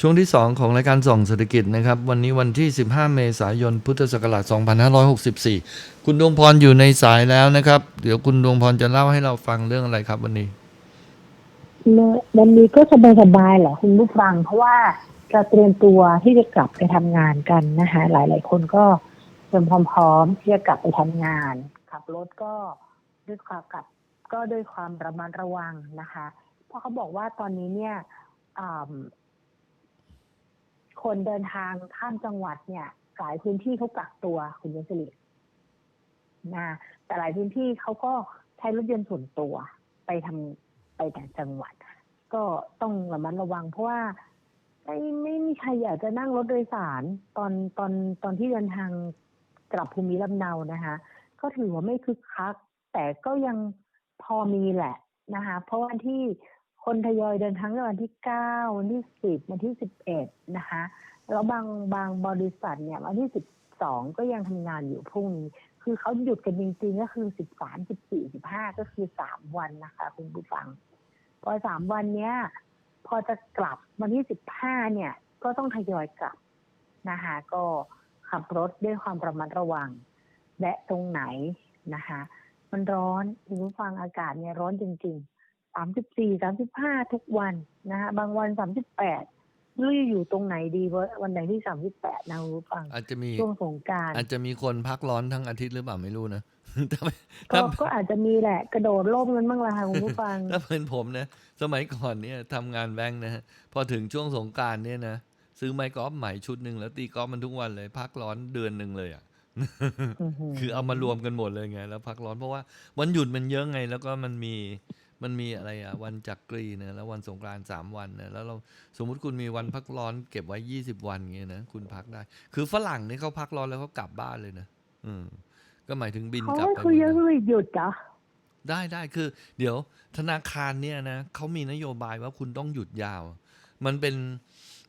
ช่วงที่ 2 ของรายการส่องเศรษฐกิจนะครับ วันนี้วันที่ 15 เมษายน พุทธศักราช 2564 คุณดวงพรอยู่ในสายแล้วนะครับ เดี๋ยวคุณดวงพรจะเล่าให้เราฟังเรื่องอะไรครับ วันนี้วันนี้ก็สบายๆแหละคุณผู้ฟัง เพราะว่าจะเตรียมตัวที่จะกลับไปทำงานกันนะคะหลาย ๆ คนก็เตรียมพร้อม ๆ ที่จะกลับไปทำงาน ขับรถก็ด้วยความกับก็ด้วยความระมัดระวังนะคะ เพราะเขาบอกว่าตอนนี้เนี่ย คนเดินทางข้ามจังหวัดเนี่ยหลายพื้นที่เขากักตัวคุณยศรินะแต่หลายพื้นที่เขาก็ใช้รถยนต์ส่วนตัวไปทำไปแต่จังหวัด ก็ต้องระมัดระวัง เพราะว่าไม่ไม่มีใครอยากจะนั่งรถโดยสาร ตอนตอนตอนที่เดินทางกลับภูมิลำเนานะคะ ก็ถือว่าไม่คึกคัก แต่ก็ยังพอมีแหละนะคะ เพราะวันที่ คนทยอยเดินทางในวันที่เก้าวันที่สิบวันที่สิบเอ็ดนะคะแล้วบางบางบริษัทเนี่ยวันที่สิบสองก็ยังทำงานอยู่พรุ่งนี้คือเขาหยุดกันจริงๆก็คือสิบสามสิบสี่สิบห้าก็คือสามวันนะคะ คุณผู้ฟัง พอสามวันเนี้ยพอจะกลับวันที่สิบห้าเนี่ย ก็ต้องทยอยกลับนะคะก็ขับรถด้วยความระมัดระวัง และตรงไหนนะคะ มันร้อนคุณผู้ฟังอากาศเนี่ยร้อนจริง ๆ สามสิบสี่สามสิบห้าทุกวันนะคะบางวันสามสิบแปดไม่รู้จะอยู่ตรงไหนดีเพราะวันไหนที่สามสิบแปดนะคุณผู้ฟัง อาจจะมีช่วงสงกรารอาจจะมีคนพักร้อนทั้งอาทิตย์หรือเปล่าไม่รู้นะถ้าไม่ก็ถ้าก็อาจจะมีแหละกระโดดร่มกันบ้างละค่ะคุณผู้ฟังถ้าเป็นผมนะ สมัยก่อนเนี่ยทำงานแบงค์นะฮะพอถึงช่วงสงกรารเนี่ยนะซื้อไม้กอล์ฟใหม่ชุดหนึ่งแล้วตีกอล์ฟมันทุกวันเลย พักร้อนเดือนหนึ่งเลยอะคือเอามารวมกันหมดเลยไง แล้วพักร้อนเพราะว่าวันหยุดมันเยอะไง แล้วก็มันมี มันมีอะไรอะวันจักรีนะแล้ววันสงกรานต์สามวันนะแล้วเราสมมุติคุณมีวันพักร้อนเก็บไว้ยี่สิบวันเงี้ยนะคุณพักได้ คือฝรั่งนี่เขาพักร้อนแล้วเขากลับบ้านเลยนะอืมก็หมายถึงบินเขากลับให้ไปคุยเมืเยองอะไทยเลยหยุดเหรอได้ได้คือ เดี๋ยวธนาคารเนี่ยนะเขามีนโยบายว่าคุณต้องหยุดยาว มันเป็น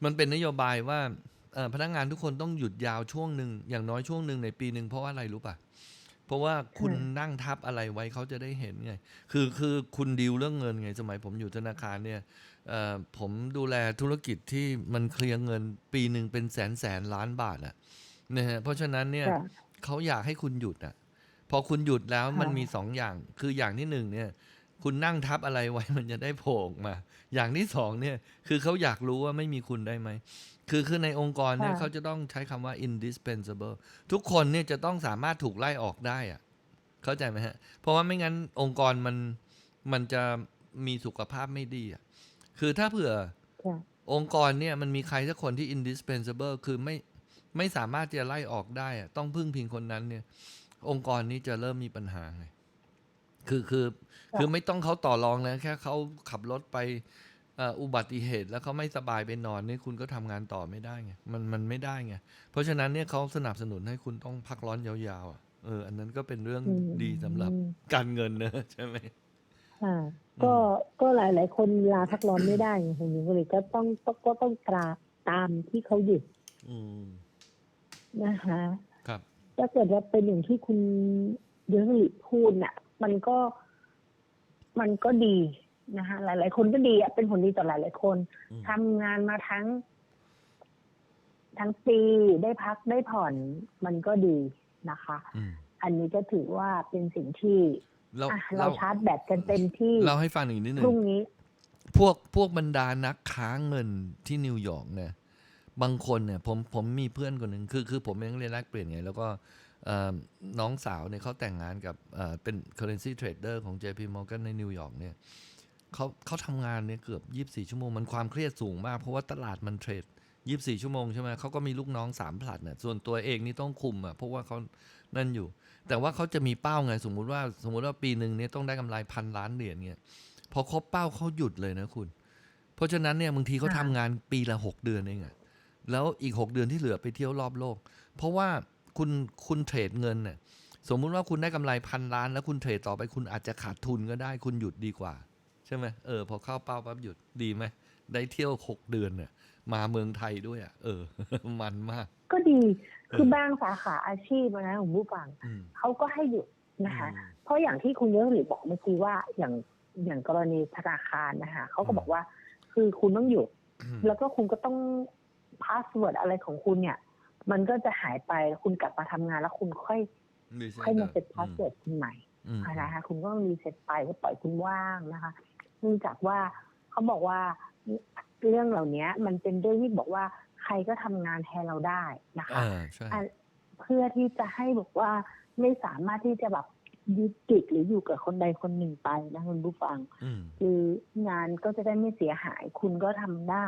มันเป็นนโยบายว่าเอ่อพนักงานทุกคนต้องหยุดยาวช่วงหนึ่งอย่างน้อยช่วงหนึ่งในปีหนึ่งเพราะว่าอะไรรู้ป่ะ เพราะว่าคุณอืมนั่งทับอะไรไว้เขาจะได้เห็นไง คือคือคุณดีลเรื่องเงินไง สมัยผมอยู่ธนาคารเนี่ยเอ่อผมดูแลธุรกิจที่มันเคลียร์เงินปีหนึ่งเป็นแสนแสนล้านบาทอะนะฮะเพราะฉะนั้นเนี่ยค่ะเขาอยากให้คุณหยุดอะพอคุณหยุดแล้วค่ะมันมีสองอย่าง คืออย่างที่หนึ่งเนี่ย คุณนั่งทับอะไรไว้มันจะได้โผล่ออกมา อย่างที่สองเนี่ย คือเขาอยากรู้ว่าไม่มีคุณได้ไหม คือคือในองค์กรเนี่ยค่ะเขาจะต้องใช้คำว่า indispensable ทุกคนเนี่ยจะต้องสามารถถูกไล่ออกได้อะเข้าใจไหมฮะ เพราะว่าไม่งั้นองค์กรมันมันจะมีสุขภาพไม่ดีอะคือถ้าเผื่อค่ะองค์กรเนี่ยมันมีใครสักคนที่ indispensable คือไม่ไม่สามารถจะไล่ออกได้อะต้องพึ่งพิงคนนั้นเนี่ย องค์กรนี้จะเริ่มมีปัญหาไงคือคือค่ะคือไม่ต้องเขาต่อรองนะแค่เขาขับรถไปเอ่ออุบัติเหตุแล้วเขาไม่สบายไปนอนนี่คุณก็ทำงานต่อไม่ได้ไงมันมันไม่ได้ไงเพราะฉะนั้นเนี่ยเขาสนับสนุนให้คุณต้องพักร้อนยาวๆอะเออ อันนั้นก็เป็นเรื่องอืมดีสำหรับการเงินนะใช่ไหมค่ะ ก็ก็หลายหลายๆคนลาพักร้อนไม่ได้ไงคุณหญิงก็เลยก็ต้องก็ก็ต้องกราบตามที่เขาหยุดอืมนะคะ ครับถ้าเกิดว่าเป็นอย่างที่คุณเดชลิพูดน่ะ มันก็มันก็ดี นะคะหลาย ๆ คนก็ดีอะเป็นผลดีต่อหลาย ๆ คนอืม ทำงานมาทั้ง ทั้งปีได้พักได้ผ่อนมันก็ดีนะคะ อืมอันนี้ก็ถือว่าเป็นสิ่งที่เราอะเราเราชาร์จแบตกันเต็มที่เราให้ฟังอีกนิดหนึ่พงรุ่งนี้ พวกพวกบรรดานักค้าเงินที่นิวยอร์กเนี่ยบางคนเนี่ยผมผมมีเพื่อนคนหนึ่งคือคือผมเองเรียนแลกเปลี่ยนไง แล้วก็เอ่อน้องสาวเนี่ยเขาแต่งงานกับเอ่อเป็น currency trader ของ JP Morgan ในนิวยอร์กเนี่ย เขาเขาทำงานเนี่ยเกือบ 24 ชั่วโมง มันความเครียดสูงมาก เพราะว่าตลาดมันเทรด 24 ชั่วโมงใช่ไหมเขาก็มีลูกน้อง3ผลัดเนี่ยส่วนตัวเองนี่ต้องคุมอะเพราะว่าเขานั่นอยู่ แต่ว่าเขาจะมีเป้าไง สมมุติว่าสมมุติว่าปีหนึ่งเนี่ยต้องได้กำไรพันล้านเหรียญเนี่ยพอครบเป้าเขาหยุดเลยนะคุณ เพราะฉะนั้นเนี่ยบางทีเขาค่ะทำงานปีละหกเดือนเองอะแล้วอีกหกเดือนที่เหลือไปเที่ยวรอบโลก เพราะว่าคุณคุณเทรดเงินเนี่ยสมมุติว่าคุณได้กำไรพันล้าน แล้วคุณเทรดต่อไปคุณอาจจะขาดทุนก็ได้ คุณหยุดดีกว่า ใช่ไหมเออพอเข้าเป้าปั๊บหยุดดีไหมได้เที่ยวหกเดือนเนี่ยมาเมืองไทยด้วยอะเออ มันมาก ก็ดีคือบางสาขาอาชีพอะนะคุณผู้ฟังอืมเขาก็ให้หยุดนะคะอืมเพราะอย่างที่คุณเยศหลีบอกเมื่อกี้ว่าอย่างอย่างกรณีธนาคารนะคะเขาก็บอกว่า คือคุณต้องหยุด แล้วก็คุณก็ต้องพาสเวิร์ดอะไรของคุณเนี่ย มันก็จะหายไปคุณกลับมาทำงานแล้วคุณค่อยไม่ใช่ค่อยมารับเซตพาสเวิร์ดคุณใหม่อืมนะคะคุณก็รีเซ็ตไปก็ปล่อยคุณว่างนะคะ เนื่องจากว่าเขาบอกว่าเรื่องเหล่านี้มันเป็นเรื่องที่บอกว่าใครก็ทำงานแทนเราได้นะคะอ่าใช่อะเพื่อที่จะให้บอกว่าไม่สามารถที่จะแบบยึดติดหรืออยู่กับคนใดคนหนึ่งไปนะคุณผู้ฟังอืมคืองานก็จะได้ไม่เสียหาย คุณก็ทำได้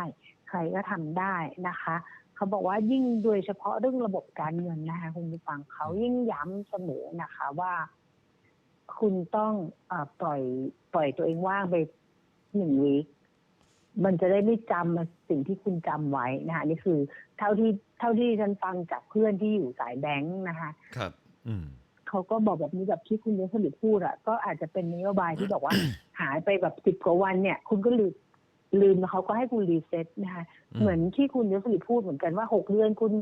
ใครก็ทำได้นะคะ เขาบอกว่ายิ่งโดยเฉพาะเรื่องระบบการเงินนะคะคุณผู้ฟังเขายิ่งย้ำเสมอนะคะว่า คุณต้องเออปล่อยปล่อยตัวเองว่างไป หนึ่งวีคมันจะได้ไม่จำสิ่งที่คุณจำไว้นะคะนี่คือ เท่าที่เท่าที่ฉันฟังจากเพื่อนที่อยู่สายแบงค์นะคะ ครับ อืมเขาก็บอกแบบนี้แบบที่คุณยศลิพูดอะก็อาจจะเป็นนโยบายที่บอกว่า หายไปแบบสิบกว่าวันเนี่ย คุณก็ลืมลืมแล้วเขาก็ให้คุณรีเซ็ตนะคะอืมเหมือนที่คุณยศลิพูดเหมือนกันว่าหกเดือนคุณ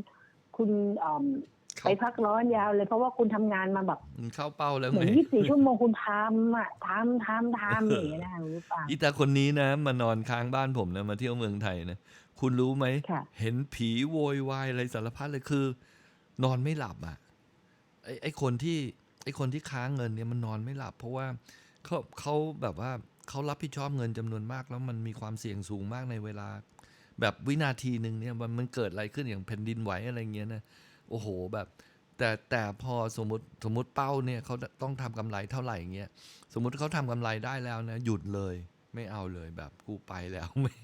คุณอืมเข้า ไปพักร้อนยาวเลยเพราะว่าคุณทำงานมาแบบมันเข้าเป้าแล้วเหมืไงอนยี่สิบสี่ชั่วโมงคุณทำอะทำทำทำอย่างเงี้ยนะคะคุณผู้ฟังอีตาคนนี้นะมานอนค้างบ้านผมนะมาเที่ยวเมืองไทยนะคุณรู้ไหมค่ะเห็นผีโวยวายอะไรสารพัดเลยคือ นอนไม่หลับอะไอ้ไอ้คนที่ไอ้คนที่ค้างเงินเนี่ยมันนอนไม่หลับ เพราะว่าเขาเขาแบบว่าเขารับผิดชอบเงินจำนวนมาก แล้วมันมีความเสี่ยงสูงมากในเวลา แบบวินาทีหนึ่งเนี่ยมันมันเกิดอะไรขึ้นอย่างแผ่นดินไหวอะไรเงี้ยนะ โอ้โหแบบ แต่แต่พอสมมติสมมติเป้าเนี่ยเขาต้องทำกำไรเท่าไหร่เงี้ยสมมติเขาทำกำไรได้แล้วนะหยุดเลยไม่เอาเลยแบบกูไปแล้วไม่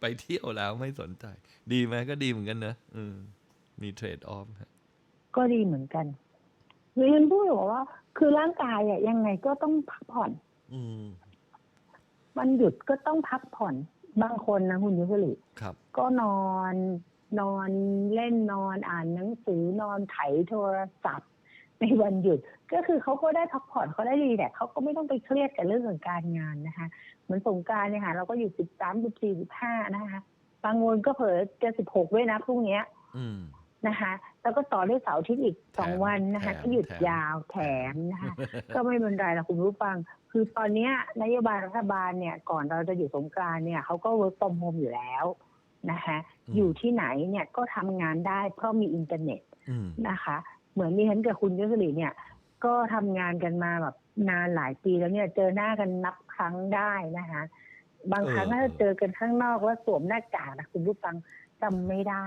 ไปเที่ยวแล้วไม่สนใจ ดีไหมก็ดีเหมือนกันนะอืมมีเทรดออฟก็ดีเหมือนกันเรียนพูดบอกว่า คือร่างกายอะยังไงก็ต้องพักผ่อน อืมวันหยุดก็ต้องพักผ่อนบางคนนะคุณยุสลิครับ ก็นอน นอนเล่นนอนอ่านหนังสือนอนไถโทรศัพท์ ในวันหยุด ก็คือเขาก็ได้พักผ่อนเขาได้รีแลกซ์เขาก็ไม่ต้องไปเครียดกับเรื่องของการงานนะคะ เหมือนสงกรารเนี่ยค่ะเราก็อยู่สิบสามสิบสี่สิบห้านะคะบางคนก็เผลอจะสิบหกด้วยนะพรุ่งเนี้ยอืมนะคะ แล้วก็ต่อด้วยเสาร์อาทิตย์อีกสองแถมวันนะคะแถมก็หยุดแถมยาวแถมนะคะ ก็ไม่เป็นไรหรอกคุณผู้ฟัง คือตอนเนี้ยนโยบายรัฐบาลเนี่ย ก่อนเราจะอยู่สงกรานต์เนี่ยเขาก็ work from home อยู่แล้ว นะคะอืมอยู่ที่ไหนเนี่ยก็ทำงานได้เพราะมีอินเทอร์เน็ตอืมนะคะ เหมือนดิฉันกับคุณยศรีเนี่ย ก็ทำงานกันมาแบบนานหลายปีแล้วเนี่ยเจอหน้ากันนับครั้งได้นะคะ บางครั้งเออถ้าเจอกันข้างนอกแล้วสวมหน้ากากนะคุณผู้ฟังจำไม่ได้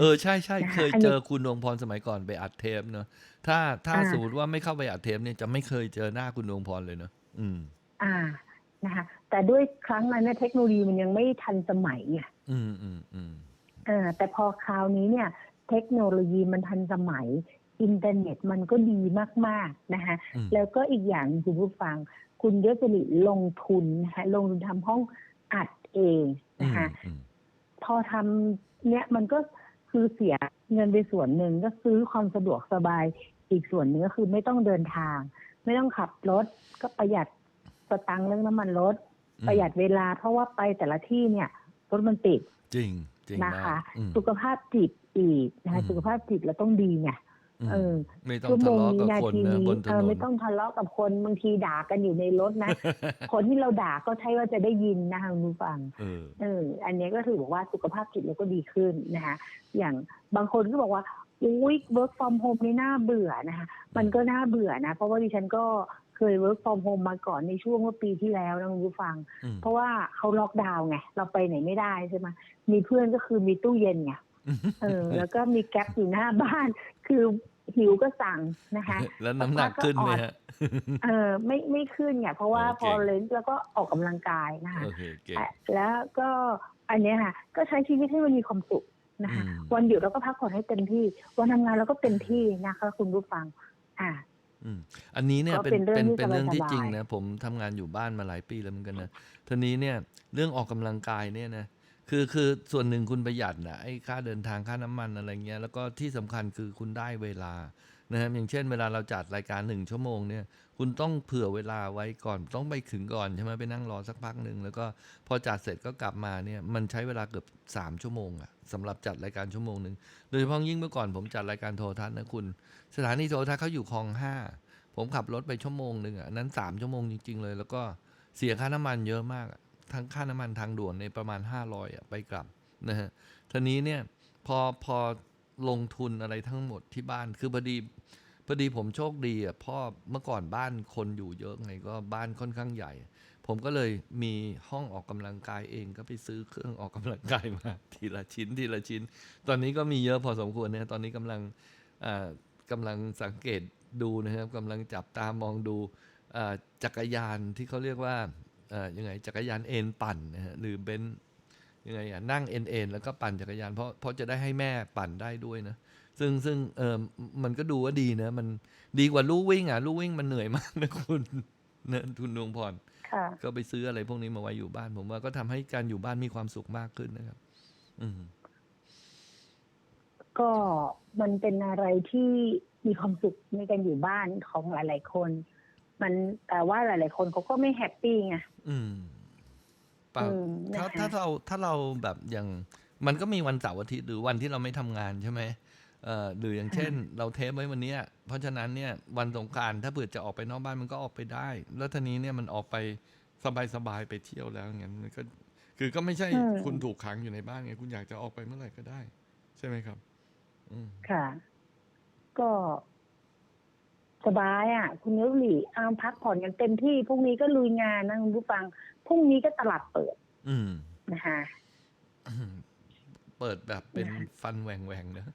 เออใช่ใช่นะคะเคยอันนี้เจอคุณดวงพรสมัยก่อนไปอัดเทปเนอะถ้าถ้าอ่าสมมติว่าไม่เข้าไปอัดเทปเนี่ยจะไม่เคยเจอหน้าคุณดวงพรเลยเนอะอืม อ่า นะคะแต่ด้วยครั้งนั้นเนี่ยเทคโนโลยีมันยังไม่ทันสมัยไงอืมอืมอืมเออแต่พอคราวนี้เนี่ย เทคโนโลยีมันทันสมัย อินเทอร์เน็ตมันก็ดีมากๆนะคะอืมแล้วก็อีกอย่างคุณผู้ฟัง คุณยศริลงทุนนะคะลงทุนทำห้องอัดเองนะคะอืมพอทำเนี่ยมันก็คือเสียเงินไปส่วนหนึ่งก็ซื้อความสะดวกสบายอีกส่วนหนึงก็คือไม่ต้องเดินทาง ไม่ต้องขับรถก็ประหยัด สตังค์เรื่องน้ำมันรถอืมประหยัดเวลาเพราะว่าไปแต่ละที่เนี่ยรถมันติดจริงจริงนะมากคะอืมสุขภาพจิตอีกนะคะอืมสุขภาพจิตเราต้องดีไงมเออไม่ต้องชั่วโมทะงเลาะนี้กับนาคนทีนะนี้บนถเอนอนไม่ต้องทะเลาะกับคนบางทีด่ากันอยู่ในรถนะ คนที่เราด่าก็ใช่ว่าจะได้ยินนะคะคุณผู้ฟังเออเออ อันนี้ก็ถือบอกว่าสุขภาพจิตเราก็ดีขึ้นนะคะ อย่างบางคนก็บอกว่าอุ้ย work from home นี่น่าเบื่อนะคะ มันก็น่าเบื่อนะ เพราะว่าดิฉันก็ เคย work from home มาก่อนในช่วงเมื่อปีที่แล้วนะคุณผู้ฟังอืมเพราะว่าเขาล็อกดาวน์ไง เราไปไหนไม่ได้ใช่ไหมมีเพื่อนก็คือมีตู้เย็นไงเออ แล้วก็มีแก๊ปอยู่หน้าบ้าน คือหิวก็สั่งนะคะ แล้วน้ำหนักขึ้นไหมฮะเออไม่ไม่ขึ้นไงเพราะว่าโอเคพอเลนแล้วก็ออกกำลังกายนะคะโอเคเก่งอะแล้วก็อันเนี้ยค่ะ ก็ใช้ชีวิตให้มันมีความสุขนะคะอืมวันหยุดเราก็พักผ่อนให้เต็มที่ วันทำงานเราก็เต็มที่นะคะ คุณผู้ฟัง อ่า อืมอันนี้เนี่ยก็เป็นเป็นเรื่องเป็นที่เป็นเรื่องที่สบายๆจริงนะผมทำงานอยู่บ้านมาหลายปีแล้วเหมือนกันนะทีนี้เนี่ยเรื่องออกกำลังกายเนี่ยนะคือคือส่วนหนึ่งคุณประหยัดนะไอ้ค่าเดินทางค่าน้ำมันอะไรเงี้ยแล้วก็ที่สำคัญคือคุณได้เวลา นะครับอย่างเช่นเวลาเราจัดรายการหนึ่งชั่วโมงเนี่ยคุณต้องเผื่อเวลาไว้ก่อนต้องไปถึงก่อนใช่ไหมไปนั่งรอสักพักหนึ่งแล้วก็พอจัดเสร็จก็กลับมาเนี่ยมันใช้เวลาเกือบสามชั่วโมงอะสำหรับจัดรายการชั่วโมงหนึ่งโดยเฉพาะยิ่งเมื่อก่อนผมจัดรายการโทรทัศน์นะคุณ สถานีโทรทัศน์เขาอยู่คลองห้าผมขับรถไปชั่วโมงหนึ่งอะนั้นสามชั่วโมงจริง ๆ เลย แล้วก็เสียค่าน้ำมันเยอะมากทั้งค่าน้ำมันทางด่วนในประมาณ 500อะไปกลับนะฮะทีนี้เนี่ยพอพอลงทุนอะไรทั้งหมดที่บ้านคือพอดี พอดีผมโชคดีอะพ่อเมื่อก่อนบ้านคนอยู่เยอะไงก็บ้านค่อนข้างใหญ่ ผมก็เลยมีห้องออกกำลังกายเองก็ไปซื้อเครื่องออกกำลังกายมา ทีละชิ้นทีละชิ้น ตอนนี้ก็มีเยอะพอสมควรเนี่ยตอนนี้กำลังอ่ากำลังสังเกตดูนะครับกำลังจับตามองดูอ่าจักรยานที่เขาเรียกว่าอ่อยังไงจักรยานเอ็นปั่นนะฮะหรือเบนยังไงอะนั่งเอ็นเอ็นแล้วก็ปั่นจักรยานเพราะเพราะจะได้ให้แม่ปั่นได้ด้วยนะ ซึ่งซึ่งเออมันก็ดูว่าดีนะ มันดีกว่าลู่วิ่งอะลู่วิ่งมันเหนื่อยมากนะคุณนะทุนดวงพรค่ะก็ไปซื้ออะไรพวกนี้มาไว้อยู่บ้าน ผมว่าก็ทำให้การอยู่บ้านมีความสุขมากขึ้นนะครับ อืมก็มันเป็นอะไรที่มีความสุขในการอยู่บ้านของหลาย ๆ คน มันแต่ว่าหลาย ๆ คนเขาก็ไม่แฮปปี้ไงอืมเปล่าอืมถ้านะคะถ้าเราถ้าเราแบบอย่าง มันก็มีวันเสาร์อาทิตย์หรือวันที่เราไม่ทำงานใช่ไหมเอ่อ หรืออย่างเช่น เราเทปไว้วันเนี้ยเพราะฉะนั้นเนี่ยวันสงกรารถ้าเผื่อจะออกไปนอกบ้านมันก็ออกไปได้ แล้วทีนี้เนี่ยมันออกไปสบายๆไปเที่ยวแล้วอย่างนั้นมันก็คือก็ไม่ใช่อืมคุณถูกขังอยู่ในบ้านไงคุณอยากจะออกไปเมื่อไหร่ก็ได้ ใช่ไหมครับ อืมค่ะ ก็สบายอะ คุณนุหลีอามพักผ่อนกันเต็มที่พรุ่งนี้ก็ลุยงานนะคุณผู้ฟังพรุ่งนี้ก็ตลาดเปิด อืมนะคะอืม เปิดแบบเป็นฟันแหว่งแหว่งๆนะ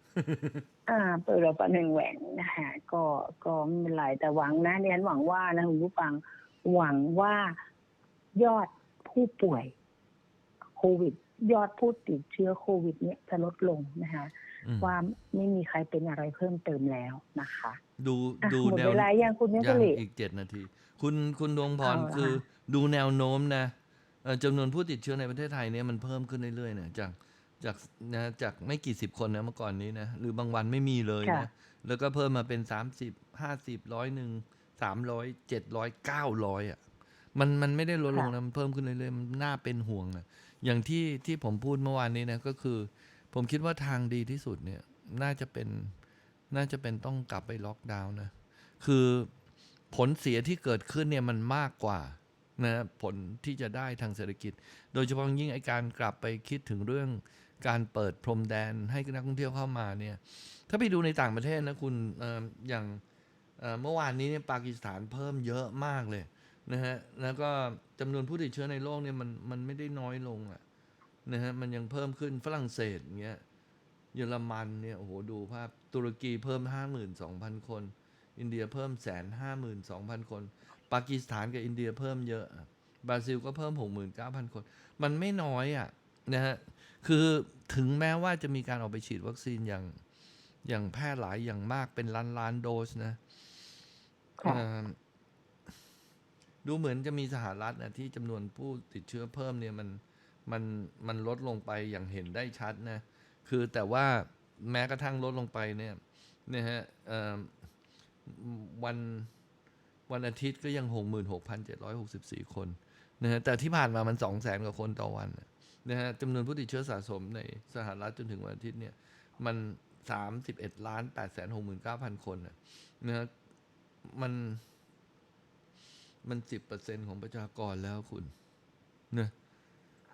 อ่า เปิดเราประหนึ่งแหวนนะคะก็ก็ไม่เป็นไรแต่หวังนะเรียนหวังว่านะคุณผู้ฟังหวังว่ายอดผู้ป่วยโควิด ยอดผู้ติดเชื้อโควิด เนี่ยจะลดลงนะคะอืมว่าไม่มีใครเป็นอะไรเพิ่มเติมแล้วนะคะ ดูอะดูหมดแนวเวลายังคุณนิสยังลิอีกเจ็ดนาที คุณคุณดวงพรเอาละคือดูแนวโน้มนะเอ่อจำนวนผู้ติดเชื้อในประเทศไทยเนี่ยมันเพิ่มขึ้นเรื่อยๆเนี่ยจาก จากนะจากไม่กี่สิบคนนะเมื่อก่อนนี้นะ หรือบางวันไม่มีเลยนะ แล้วก็เพิ่มมาเป็นสามสิบห้าสิบร้อยหนึ่งสามร้อยเจ็ดร้อยเก้าร้อยอะ มันมันไม่ได้ลดลงนะมันเพิ่มขึ้นเรื่อยๆมันน่าเป็นห่วงอะอย่างที่ที่ผมพูดเมื่อวานนี้นะก็คือ ผมคิดว่าทางดีที่สุดเนี่ย น่าจะเป็นน่าจะเป็นต้องกลับไปล็อกดาวน์นะ คือผลเสียที่เกิดขึ้นเนี่ยมันมากกว่า นะผลที่จะได้ทางเศรษฐกิจ โดยเฉพาะยิ่งไอการกลับไปคิดถึงเรื่องการเปิดพรมแดนให้นักท่องเที่ยวเข้ามาเนี่ยถ้าไปดูในต่างประเทศนะคุณอออย่างเเมื่อวานนี้เนี่ยปากีสถานเพิ่มเยอะมากเลยนะฮะแล้วก็จำนวนผู้ติดเชื้อในโลกเนี่ยมันมันไม่ได้น้อยลงอะนะฮะมันยังเพิ่มขึ้นฝรั่งเศสเงี้ยเยอรมันเนี่ยโอ้โหดูภาพตุรกีเพิ่ม 52,000 คน อินเดียเพิ่มแสนห้าหมื่นสองพันคน ปากีสถานกับอินเดียเพิ่มเยอะอะบราซิลก็เพิ่มหกหมื่นเก้าพันคน มันไม่น้อยอะนะฮะคือถึงแม้ว่าจะมีการออกไปฉีดวัคซีนอย่างอย่างแพร่หลายอย่างมากเป็นล้านล้านโดสนะค่ะเอ่อดูเหมือนจะมีสหรัฐนะที่จำนวนผู้ติดเชื้อเพิ่มเนี่ยมันมันมันลดลงไปอย่างเห็นได้ชัดนะ คือแต่ว่าแม้กระทั่งลดลงไปเนี่ยนะฮะเอ่อวัน วันอาทิตย์ก็ยังหกหมื่นหกพันเจ็ดร้อยหกสิบสี่คนนะฮะแต่ที่ผ่านมามันสองแสนกว่าคนต่อวันน่ะนะฮะจำนวนผู้ติดเชื้อสะสมในสหรัฐจนถึงวันอาทิตย์เนี่ยมันสามสิบเอ็ดล้านแปดแสนหกหมื่นเก้าพันคนน่ะนะฮะมันมันสิบเปอร์เซ็นของประชากรแล้วคุณนะ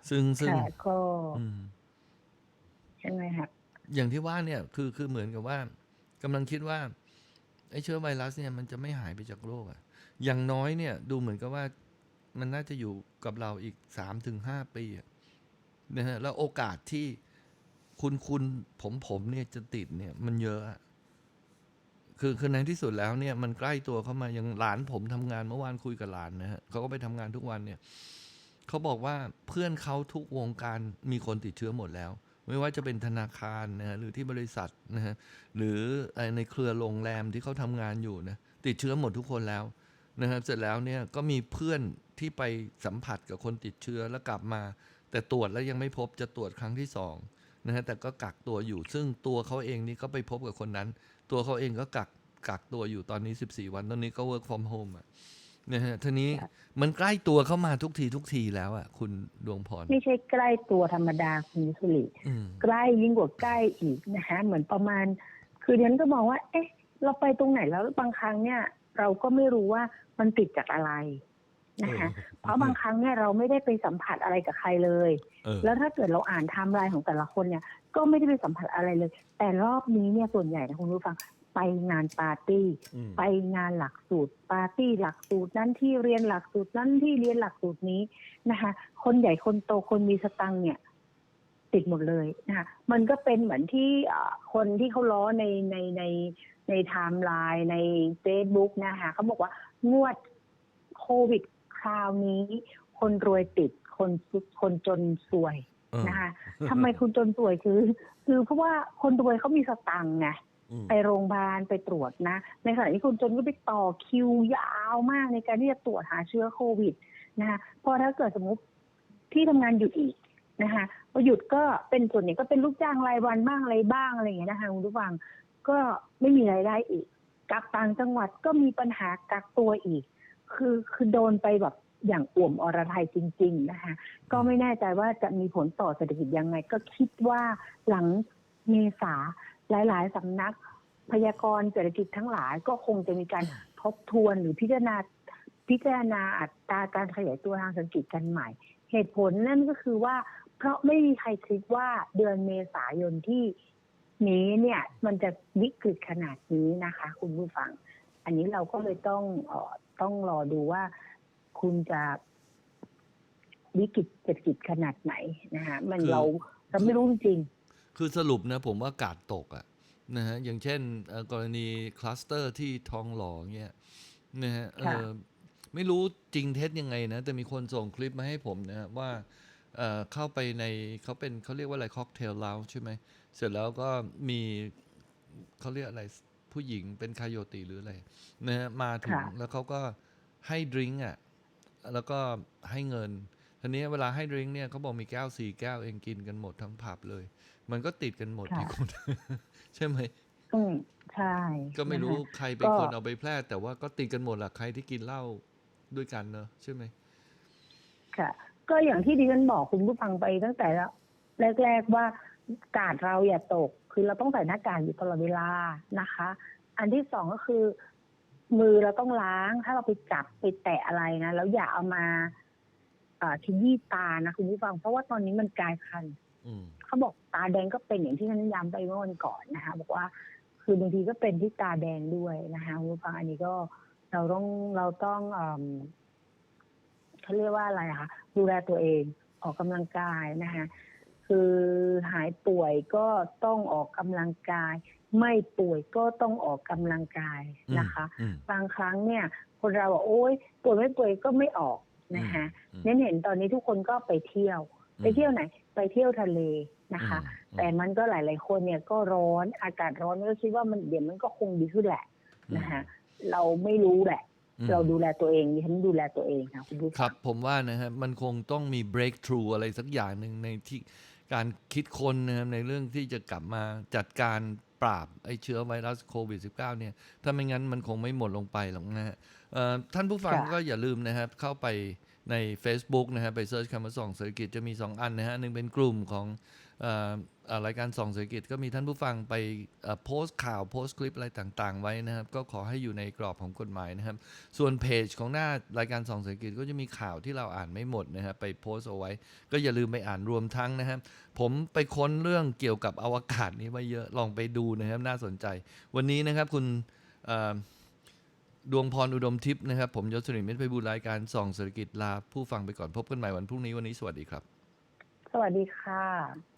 ซึ่งซึ่งค่ะก็อืมยังไงคะอย่างที่ว่าเนี่ยคือคือเหมือนกับว่ากำลังคิดว่าไอ้เชื้อไวรัสเนี่ยมันจะไม่หายไปจากโลกอะ่ะ อย่างน้อยเนี่ย ดูเหมือนกับว่ามันน่าจะอยู่กับเราอีกสามถึงห้าปีนะฮะแล้วโอกาสที่คุณคุณผมผมเนี่ยจะติดเนี่ย มันเยอะคือคือในที่สุดแล้วเนี่ยมันใกล้ตัวเข้ามาอย่างหลานผมทำงานเมื่อวานคุยกับหลานนะฮะเขาก็ไปทำงานทุกวันเนี่ยเขาบอกว่าเพื่อนเขาทุกวงการมีคนติดเชื้อหมดแล้ว ไม่ว่าจะเป็นธนาคารนะฮะหรือที่บริษัทนะฮะหรือในเครือโรงแรมที่เขาทำงานอยู่นะติดเชื้อหมดทุกคนแล้ว นะครับเสร็จแล้วเนี่ยก็มีเพื่อนที่ไปสัมผัสกับคนติดเชื้อแล้วกลับมา แต่ตรวจแล้วยังไม่พบจะตรวจครั้งที่สองนะฮะแต่ก็กักตัวอยู่ ซึ่งตัวเขาเองนี่ก็ไปพบกับคนนั้น ตัวเขาเองก็กักกักตัวอยู่ตอนนี้ 14 วันตอนนี้ก็ work from home อะนะฮะทีนี้มันใกล้ตัวเข้ามาทุกทีทุกทีแล้วอะ คุณดวงพร ไม่ใช่ใกล้ตัวธรรมดาคุณนิสลิอืมใกล้ยิ่งกว่าใกล้อีกนะคะเหมือนประมาณ คือเรียนก็มองว่า เอ๊ะ เราไปตรงไหนแล้วบางครั้งเนี่ย เราก็ไม่รู้ว่ามันติดจากอะไรนะคะเออเพราะบางครั้งเนี่ยเราไม่ได้ไปสัมผัสอะไรกับใครเลยเออแล้วถ้าเกิดเราอ่านไทม์ไลน์ของแต่ละคนเนี่ย ก็ไม่ได้ไปสัมผัสอะไรเลย แต่รอบนี้เนี่ยส่วนใหญ่นะคุณผู้ฟังไปงานปาร์ตี้อืมไปงานหลักสูตร ปาร์ตี้หลักสูตรนั้นที่เรียนหลักสูตรนั้นที่เรียนหลักสูตรนี้นะคะ คนใหญ่คนโตคนมีสตังค์เนี่ย ติดหมดเลยนะคะมันก็เป็นเหมือนที่เอ่อคนที่เขาล้อในในใน ในไทม์ไลน์ในเฟซบุ๊กนะคะเขาบอกว่างวดโควิดคราวนี้ คนรวยติดคนคนจนสวยเออนะคะทำไมคุณจนสวยคือ คือเพราะว่าคนรวยเขามีสตังค์ไงอืมไปโรงพยาบาลไปตรวจนะ ในขณะที่คนจนก็ไปต่อคิวยาวมากในการที่จะตรวจหาเชื้อโควิดนะคะเพราะถ้าเกิดสมมติที่ทำงานหยุดอีกนะคะพอหยุดก็เป็นส่วนใหญ่ก็เป็นลูกจ้างรายวันบ้างอะไรบ้างอะไรอย่างเงี้ยนะคะคุณผู้ฟัง ก็ไม่มีรายได้อีกกักต่างจังหวัดก็มีปัญหากักตัวอีก คือคือโดนไปแบบอย่างอ่วมอรไทยจริง ๆ นะคะ ก็ไม่แน่ใจว่าจะมีผลต่อเศรษฐกิจยังไง ก็คิดว่าหลังเมษาหลาย ๆสำนักพยากรณ์เศรษฐกิจทั้งหลายก็คงจะมีการทบทวนหรือพิจารณาพิจารณาอัตราการขยายตัวทางเศรษฐกิจกันใหม่ เหตุผลนั่นก็คือว่า เพราะไม่มีใครคิดว่าเดือนเมษายนที่ นี้เนี่ยมันจะวิกฤตขนาดนี้นะคะ คุณผู้ฟัง อันนี้เราก็เลยต้องเออต้องรอดูว่าคุณจะวิกฤตเศรษฐกิจขนาดไหนนะคะมันคือเราเราไม่รู้จริง คือสรุปนะผมว่ากาดตกอะนะฮะอย่างเช่นเอ่อกรณีคลัสเตอร์ที่ทองหล่อเงี้ยนะฮะเอค่ะอไม่รู้จริงเท็จยังไงนะ แต่มีคนส่งคลิปมาให้ผมนะฮะว่า เอ่อเข้าไปในเขาเป็นเขาเรียกว่าอะไรค็อกเทลลาวใช่ไหมเสร็จแล้วก็มีเขาเรียกอะไรผู้หญิงเป็นคายโยติหรืออะไรนะฮะมาถึงค่ะแล้วเขาก็ให้ดริงก์อะแล้วก็ให้เงินทีนี้เวลาให้ดริงก์เนี่ยเขาบอกมีแก้วสี่แก้วเองกินกันหมดทั้งผับเลย มันก็ติดกันหมดค่ะที่คุณ ใช่ไหมๆอืมใช่ ก็ไม่รู้นะคะใครเป็นก็คนเอาไปแพร่ แต่ว่าก็ติดกันหมดแหละใครที่กินเหล้าด้วยกันเนอะใช่ไหมค่ะ ก็อย่างที่ดิฉันบอกคุณผู้ฟังไปตั้งแต่แรก ๆว่ากาดเราอย่าตก คือเราต้องใส่หน้ากากอยู่ตลอดเวลานะคะ อันที่สองก็คือ มือเราต้องล้าง ถ้าเราไปจับไปแตะอะไรนะแล้วอย่าเอามาเอ่อที่ยี่ตานะคุณผู้ฟัง เพราะว่าตอนนี้มันกลายพันธุ์อืมเขาบอกตาแดงก็เป็นอย่างที่ฉันย้ำไปเมื่อวันก่อนนะคะ บอกว่า คือบางทีก็เป็นที่ตาแดงด้วยนะคะคุณผู้ฟังอันนี้ก็เราต้องเราต้อง เอิ่มเขาเรียกว่าอะไรอะคะดูแลตัวเองออกกำลังกายนะคะคือหายป่วยก็ต้องออกกำลังกาย ไม่ป่วยก็ต้องออกกำลังกายนะคะอืมบางครั้งเนี่ย คนเราบอกโอ๊ยป่วยไม่ป่วยก็ไม่ออกนะคะอืมเน้นเห็นตอนนี้ทุกคนก็ไปเที่ยว ไปเที่ยวไหน ไปเที่ยวทะเลนะคะอืมแต่มันก็หลาย ๆ คนเนี่ยก็ร้อนอากาศร้อนก็คิดว่ามันเดี๋ยวมันก็คงดีขึ้นแหละนะคะเราไม่รู้แหละอืม เราดูแลตัวเองดิฉันดูแลตัวเองค่ะคุณผู้ครัฟับงผมว่านะฮะมันคงต้องมี breakthrough อะไรสักอย่างหนึ่งในที่การคิดค้นนะครับในเรื่องที่จะกลับมาจัดการปราบไอ้เชื้อไวรัสโควิด -19 เนี่ย ถ้าไม่งั้นมันคงไม่หมดลงไปหรอกนะฮะเอ่อท่านผู้ฟังค่ะก็อย่าลืมนะครับเข้าไป ใน Facebook นะฮะไปเซิร์ชคำว่าส่องเศรษฐกิจจะมี 2 อันนะฮะหนึ่งเป็นกลุ่มของอ่อรายการส่องเศรษฐกิจก็มีท่านผู้ฟังไปอ่อโพสต์ข่าวโพสต์คลิปอะไรต่าง ๆ ไว้นะครับ ก็ขอให้อยู่ในกรอบของกฎหมายนะครับ ส่วนเพจของหน้ารายการส่องเศรษฐกิจก็จะมีข่าวที่เราอ่านไม่หมดนะครับไปโพสต์เอาไว้ ก็อย่าลืมไปอ่านรวมทั้งนะครับผมไปค้นเรื่องเกี่ยวกับอวกาศนี้มาเยอะลองไปดูนะครับน่าสนใจ วันนี้นะครับคุณ ดวงพรอุดมทิพย์นะครับ ผมยศรินเม็ดไพบูลรายการส่องเศรษฐกิจลาผู้ฟังไปก่อนพบกันใหม่วันพรุ่งนี้วันนี้สวัสดีครับ สวัสดีค่ะ